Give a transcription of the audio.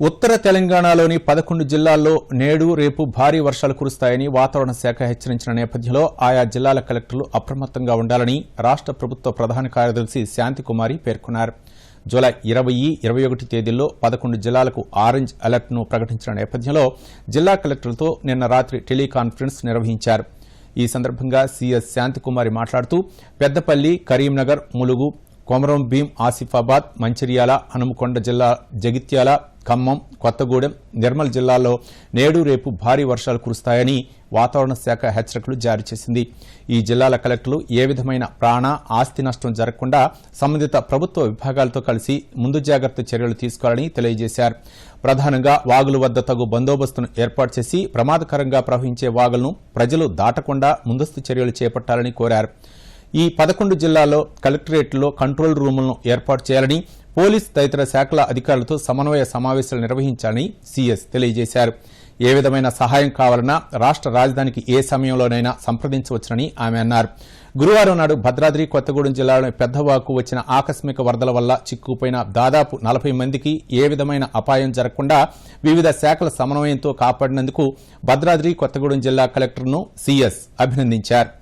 ఉత్తర తెలంగాణలోని పదకొండు జిల్లాల్లో నేడు రేపు భారీ వర్షాలు కురుస్తాయని వాతావరణ శాఖ హెచ్చరించిన నేపథ్యంలో ఆయా జిల్లాల కలెక్టర్లు అప్రమత్తంగా ఉండాలని రాష్ట ప్రభుత్వ ప్రధాన కార్యదర్శి శాంతికుమారి పేర్కొన్నారు. జూలై ఇరవై ఇరవై ఒకటి తేదీల్లో పదకొండు జిల్లాలకు ఆరెంజ్ అలర్ట్ను ప్రకటించిన నేపథ్యంలో జిల్లా కలెక్టర్లతో నిన్న రాత్రి టెలికాన్ఫరెన్స్ నిర్వహించారు. ఈ సందర్భంగా సీఎస్ శాంతికుమారి మాట్లాడుతూ పెద్దపల్లి కరీంనగర్ ములుగు కొమరం భీం ఆసిఫాబాద్ మంచిర్యాల హనుమకొండ జిల్లా జగిత్యాల ఖమ్మం కొత్తగూడెం నిర్మల్ జిల్లాల్లో నేడు రేపు భారీ వర్షాలు కురుస్తాయని వాతావరణ శాఖ హెచ్చరికలు జారీ చేసింది. ఈ జిల్లాల కలెక్టర్లు ఏ విధమైన ప్రాణ ఆస్తి నష్టం జరగకుండా సంబంధిత ప్రభుత్వ విభాగాలతో కలిసి ముందు జాగ్రత్త చర్యలు తీసుకోవాలని తెలియజేశారు. ప్రధానంగా వాగుల వద్ద తగు బందోబస్తును ఏర్పాటు చేసి ప్రమాదకరంగా ప్రవహించే వాగులను ప్రజలు దాటకుండా ముందస్తు చర్యలు చేపట్టాలని కోరారు. ఈ పదకొండు జిల్లాల్లో కలెక్టరేట్లో కంట్రోల్ రూములను ఏర్పాటు చేయాలని పోలీస్ తదితర శాఖల అధికారులతో సమన్వయ సమావేశాలు నిర్వహించాలని సీఎస్ తెలియజేశారు. ఏ విధమైన సహాయం కావాలన్నా రాష్ట రాజధానికి ఏ సమయంలోనైనా సంప్రదించవచ్చునని ఆమె అన్నారు. గురువారం నాడు భద్రాద్రి కొత్తగూడెం జిల్లాలోని పెద్దవాకు వచ్చిన ఆకస్మిక వరదల వల్ల చిక్కుపోయిన దాదాపు నలభై మందికి ఏ విధమైన అపాయం జరగకుండా వివిధ శాఖల సమన్వయంతో కాపాడినందుకు భద్రాద్రి కొత్తగూడెం జిల్లా కలెక్టర్ను సీఎస్ అభినందించారు.